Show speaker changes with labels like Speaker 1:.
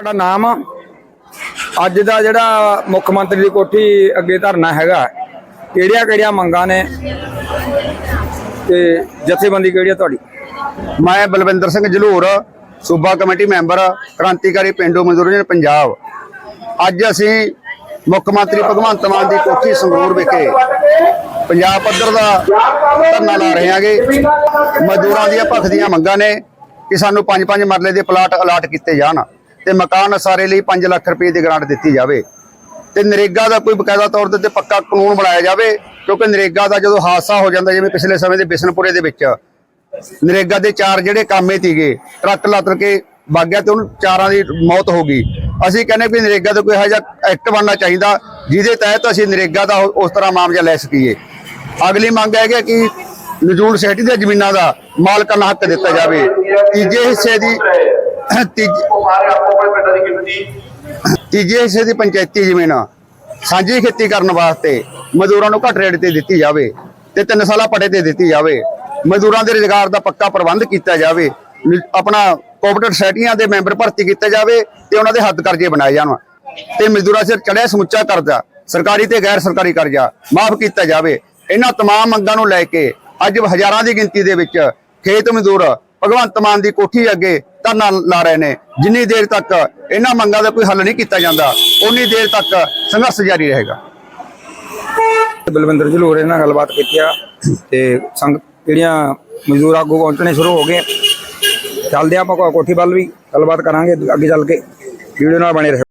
Speaker 1: ਸਾਡਾ ਨਾਮ? ਅੱਜ ਦਾ ਜਿਹੜਾ ਮੁੱਖ ਮੰਤਰੀ ਦੀ ਕੋਠੀ ਅੱਗੇ ਧਰਨਾ ਹੈਗਾ, ਕਿਹੜੀਆਂ ਕਿਹੜੀਆਂ ਮੰਗਾਂ ਨੇ? ਤੇ ਜਥੇਬੰਦੀ ਕਿਹੜੀ ਹੈ ਤੁਹਾਡੀ?
Speaker 2: ਮੈਂ ਬਲਵਿੰਦਰ ਸਿੰਘ ਜਲੂਰ, ਸੂਬਾ ਕਮੇਟੀ ਮੈਂਬਰ, ਕ੍ਰਾਂਤੀਕਾਰੀ ਪਿੰਡੂ ਮਜ਼ਦੂਰ ਯੂਨੀਅਨ ਪੰਜਾਬ। ਅੱਜ ਅਸੀਂ ਮੁੱਖ ਮੰਤਰੀ ਭਗਵੰਤ ਮਾਨ ਦੀ ਕੋਠੀ ਸੰਗਰੂਰ ਵਿਖੇ ਪੰਜਾਬ ਪੱਧਰ ਦਾ ਧਰਨਾ ਲਾ ਰਹੇ ਹਾਂਗੇ। ਮਜ਼ਦੂਰਾਂ ਦੀਆਂ ਭੱਖ ਦੀਆਂ ਮੰਗਾਂ ਨੇ ਕਿ ਸਾਨੂੰ ਪੰਜ ਪੰਜ ਮਰਲੇ ਦੇ ਪਲਾਟ ਅਲਾਟ ਕੀਤੇ ਜਾਣ। ਤੇ ਮਕਾਨ ਸਾਰੇ ਲਈ 5 ਲੱਖ ਰੁਪਏ ਦੀ ਗ੍ਰਾਂਟ ਦਿੱਤੀ ਜਾਵੇ। ਤੇ ਨਰੇਗਾ ਦਾ ਕੋਈ ਬਕਾਇਦਾ ਤੌਰ ਤੇ ਪੱਕਾ ਕਾਨੂੰਨ ਬਣਾਇਆ ਜਾਵੇ, ਕਿਉਂਕਿ ਨਰੇਗਾ ਦਾ ਜਦੋਂ ਹਾਦਸਾ ਹੋ ਜਾਂਦਾ, ਜਿਵੇਂ ਪਿਛਲੇ ਸਮੇਂ ਦੇ ਬਿਸ਼ਨਪੁਰੇ ਦੇ ਵਿੱਚ, ਨਰੇਗਾ ਦੇ ਚਾਰ ਜਿਹੜੇ ਕਾਮੇ ਸੀਗੇ, ਟਰੱਕ ਲੱਤ ਕੇ ਵਗ ਗਿਆ ਤੇ ਉਹਨੂੰ ਚਾਰਾਂ ਦੀ ਮੌਤ ਹੋ ਗਈ। ਅਸੀਂ ਕਹਿੰਦੇ ਵੀ ਨਰੇਗਾ ਦਾ ਕੋਈ ਇਹੋ ਜਿਹਾ ਐਕਟ ਬਣਨਾ ਚਾਹੀਦਾ, ਜਿਹਦੇ ਤਹਿਤ ਅਸੀਂ ਨਰੇਗਾ ਦਾ ਉਸ ਤਰ੍ਹਾਂ ਮਾਮਲਾ ਲੈ ਸਕੀਏ। ਅਗਲੀ ਮੰਗ ਹੈ ਕਿ ਨਜੂਲ ਸੋਸਾਇਟੀ ਦੀਆਂ ਜ਼ਮੀਨਾਂ ਦਾ ਮਾਲਕਾਨਾ ਹੱਕ ਦਿੱਤਾ ਜਾਵੇ। ਤੀਜੇ ਹਿੱਸੇ ਦੀ ਤੀਜੇ
Speaker 3: ਸਾਰੇ ਆਪੋ ਆਪਣੇ ਪਿੰਡਾਂ ਦੀ ਗਿਣਤੀ
Speaker 2: ਤੀਜੇ ਹਿੱਸੇ ਦੀ ਪੰਚਾਇਤੀ ਜ਼ਮੀਨ ਸਾਂਝੀ ਖੇਤੀ ਕਰਨ ਵਾਸਤੇ ਮਜ਼ਦੂਰਾਂ ਨੂੰ ਘੱਟ ਰੇਟ ਤੇ ਦਿੱਤੀ ਜਾਵੇ ਤੇ ਤਿੰਨ ਸਾਲਾ ਪੜੇ ਤੇ ਦਿੱਤੀ ਜਾਵੇ ਮਜ਼ਦੂਰਾਂ ਦੇ ਰੁਜ਼ਗਾਰ ਦਾ ਪੱਕਾ ਪ੍ਰਬੰਧ ਕੀਤਾ ਜਾਵੇ ਨ- ਆਪਣਾ ਕੋਆਪਰੇਟਿਵ ਸੁਸਾਇਟੀਆਂ ਦੇ ਮੈਂਬਰ ਭਰਤੀ ਕੀਤੇ ਜਾਵੇ ਤੇ ਉਹਨਾਂ ਦੇ ਹੱਦ ਕਰਜ਼ੇ ਬਣਾਏ ਜਾਣ ਤੇ ਮਜ਼ਦੂਰਾਂ ਸਿਰ ਚੜਿਆ ਸਮੁੱਚਾ ਕਰਜ਼ਾ ਸਰਕਾਰੀ ਤੇ ਗੈਰ ਸਰਕਾਰੀ ਕਰਜ਼ਾ ਮਾਫ ਕੀਤਾ ਜਾਵੇ ਇਹਨਾਂ तमाम ਮੰਗਾਂ ਨੂੰ ਲੈ ਕੇ ਅੱਜ ਹਜ਼ਾਰਾਂ ਦੀ ਗਿਣਤੀ ਦੇ ਵਿੱਚ ਖੇਤ ਮਜ਼ਦੂਰ ਭਗਵੰਤ ਮਾਨ ਦੀ ਕੋਠੀ ਅੱਗੇ ਧਰਨਾ ਲਾ ਰਹੇ ਨੇ। ਜਿੰਨੀ ਦੇਰ ਤੱਕ ਇਹਨਾਂ ਮੰਗਾਂ ਦਾ ਕੋਈ ਹੱਲ ਨਹੀਂ ਕੀਤਾ ਜਾਂਦਾ ਉਨੀ ਦੇਰ ਤੱਕ ਸੰਘਰਸ਼ ਜਾਰੀ ਰਹੇਗਾ।
Speaker 1: ਬਲਵਿੰਦਰ ਜਲੂਰੇ ਨਾਲ ਗੱਲਬਾਤ ਕੀਤੀ ਆ, ਤੇ ਸੰਗ ਜਿਹੜੀਆਂ ਮਜ਼ਦੂਰ ਆਗੂ ਪਹੁੰਚਣੇ ਸ਼ੁਰੂ ਹੋ ਗਏ, ਚੱਲਦੇ ਆਪਾਂ ਕੋਠੀ ਵੱਲ ਵੀ, ਗੱਲਬਾਤ ਕਰਾਂਗੇ ਅੱਗੇ ਚੱਲ ਕੇ, ਵੀਡੀਓ ਨਾਲ ਬਣੇ ਰਹੋ।